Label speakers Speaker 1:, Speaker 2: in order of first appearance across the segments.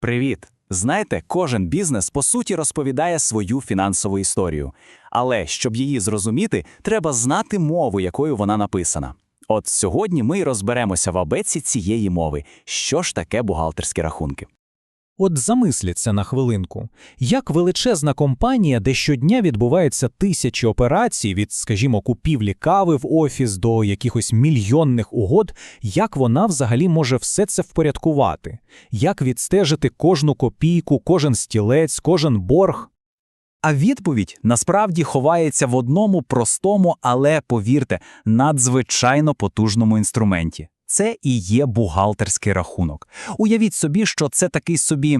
Speaker 1: Привіт! Знаєте, кожен бізнес по суті розповідає свою фінансову історію. Але щоб її зрозуміти, треба знати мову, якою вона написана. От сьогодні ми й розберемося в абеці цієї мови, що ж таке бухгалтерські рахунки.
Speaker 2: От замисліться на хвилинку, як величезна компанія, де щодня відбуваються тисячі операцій від, скажімо, купівлі кави в офіс до якихось мільйонних угод, як вона взагалі може все це впорядкувати? Як відстежити кожну копійку, кожен стілець, кожен борг?
Speaker 1: А відповідь насправді ховається в одному простому, але, повірте, надзвичайно потужному інструменті. Це і є бухгалтерський рахунок. Уявіть собі, що це такий собі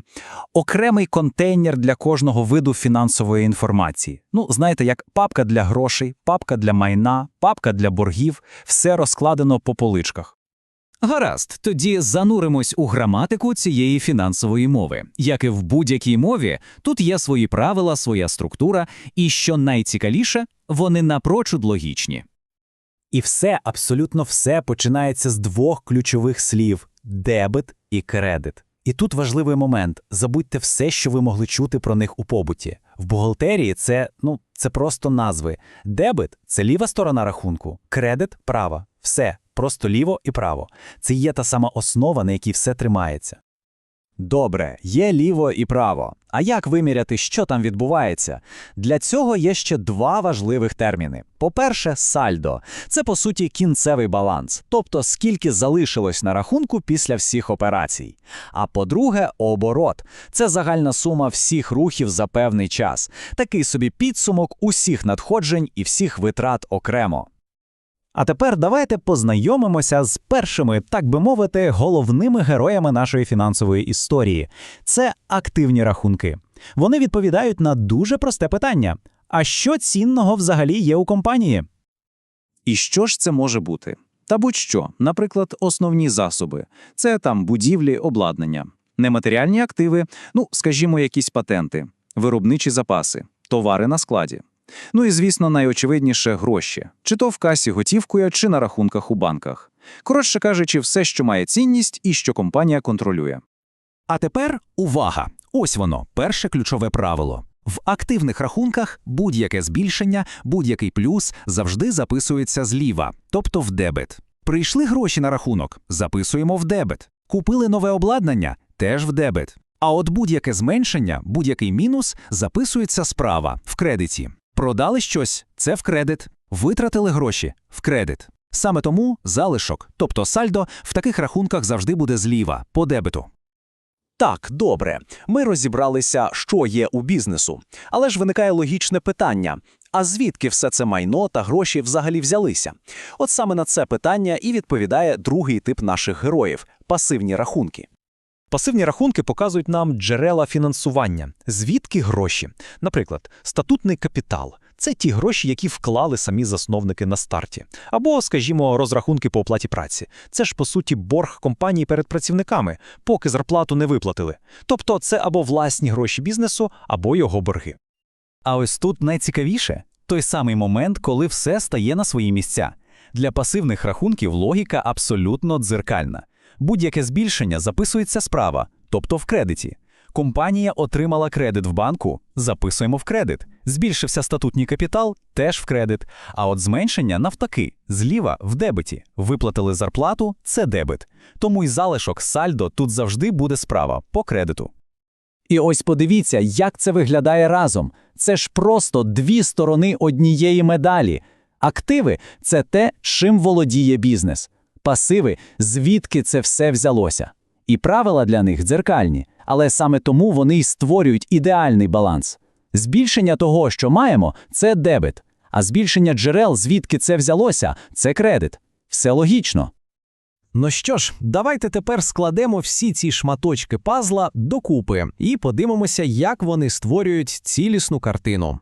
Speaker 1: окремий контейнер для кожного виду фінансової інформації. Ну, знаєте, як папка для грошей, папка для майна, папка для боргів, все розкладено по поличках.
Speaker 3: Гаразд, тоді зануримось у граматику цієї фінансової мови. Як і в будь-якій мові, тут є свої правила, своя структура, і що найцікавіше, вони напрочуд логічні.
Speaker 1: І все, абсолютно все починається з двох ключових слів дебет і кредит. І тут важливий момент: забудьте все, що ви могли чути про них у побуті. В бухгалтерії це ну це просто назви. Дебет це ліва сторона рахунку, кредит права. Все просто ліво і право. Це є та сама основа, на якій все тримається. Добре, є ліво і право. А як виміряти, що там відбувається? Для цього є ще два важливих терміни. По-перше, сальдо це по суті кінцевий баланс, тобто скільки залишилось на рахунку після всіх операцій. А по-друге, оборот це загальна сума всіх рухів за певний час, такий собі підсумок усіх надходжень і всіх витрат окремо. А тепер давайте познайомимося з першими, так би мовити, головними героями нашої фінансової історії. Це активні рахунки. Вони відповідають на дуже просте питання: а що цінного взагалі є у компанії?
Speaker 4: І що ж це може бути? Та будь-що, наприклад, основні засоби це там будівлі, обладнання, нематеріальні активи, ну, скажімо, якісь патенти, виробничі запаси, товари на складі. Ну і, звісно, найочевидніше гроші, чи то в касі готівкою, чи на рахунках у банках. Коротше кажучи, все, що має цінність і що компанія контролює.
Speaker 3: А тепер увага! Ось воно, перше ключове правило. В активних рахунках будь-яке збільшення, будь-який плюс завжди записується зліва, тобто в дебет. Прийшли гроші на рахунок, записуємо в дебет. Купили нове обладнання теж в дебет. А от будь-яке зменшення, будь-який мінус записується справа в кредиті. Продали щось це в кредит, витратили гроші в кредит. Саме тому залишок, тобто сальдо, в таких рахунках завжди буде зліва, по дебету.
Speaker 1: Так, добре, ми розібралися, що є у бізнесу. Але ж виникає логічне питання: а звідки все це майно та гроші взагалі взялися? От саме на це питання і відповідає другий тип наших героїв пасивні рахунки.
Speaker 2: Пасивні рахунки показують нам джерела фінансування, звідки гроші. Наприклад, статутний капітал це ті гроші, які вклали самі засновники на старті. Або, скажімо, розрахунки по оплаті праці. Це ж по суті борг компанії перед працівниками, поки зарплату не виплатили. Тобто, це або власні гроші бізнесу, або його борги.
Speaker 3: А ось тут найцікавіше той самий момент, коли все стає на свої місця. Для пасивних рахунків логіка абсолютно дзеркальна. Будь-яке збільшення записується справа, тобто в кредиті. Компанія отримала кредит в банку, записуємо в кредит. Збільшився статутній капітал, теж в кредит. А от зменшення навтаки, зліва в дебеті. Виплатили зарплату це дебет. Тому й залишок сальдо тут завжди буде справа по кредиту.
Speaker 1: І ось подивіться, як це виглядає разом. Це ж просто дві сторони однієї медалі. Активи це те, чим володіє бізнес. Пасиви, звідки це все взялося. І правила для них дзеркальні, але саме тому вони й створюють ідеальний баланс. Збільшення того, що маємо, це дебет, а збільшення джерел, звідки це взялося, це кредит. Все логічно.
Speaker 2: Ну що ж, давайте тепер складемо всі ці шматочки пазла докупи і подивимося, як вони створюють цілісну картину.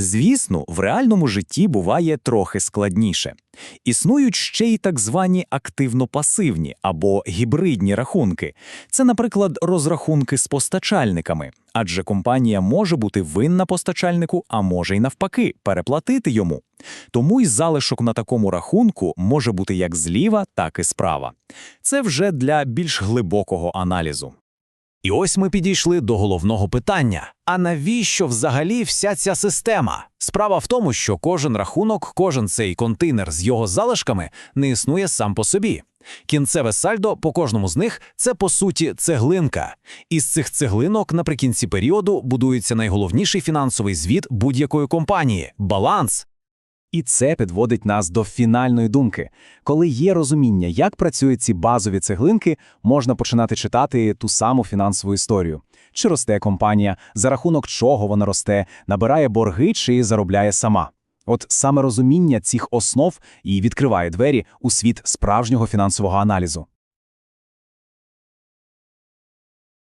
Speaker 1: Звісно, в реальному житті буває трохи складніше. Існують ще й так звані активно-пасивні або гібридні рахунки. Це, наприклад, розрахунки з постачальниками, адже компанія може бути винна постачальнику, а може й навпаки, переплатити йому. Тому й залишок на такому рахунку може бути як зліва, так і справа. Це вже для більш глибокого аналізу. І ось ми підійшли до головного питання: а навіщо взагалі вся ця система? Справа в тому, що кожен рахунок, кожен цей контейнер з його залишками не існує сам по собі. Кінцеве сальдо по кожному з них це по суті цеглинка. Із цих цеглинок наприкінці періоду будується найголовніший фінансовий звіт будь-якої компанії баланс.
Speaker 5: І це підводить нас до фінальної думки. Коли є розуміння, як працюють ці базові цеглинки, можна починати читати ту саму фінансову історію. Чи росте компанія, за рахунок чого вона росте, набирає борги чи заробляє сама. От саме розуміння цих основ і відкриває двері у світ справжнього фінансового аналізу.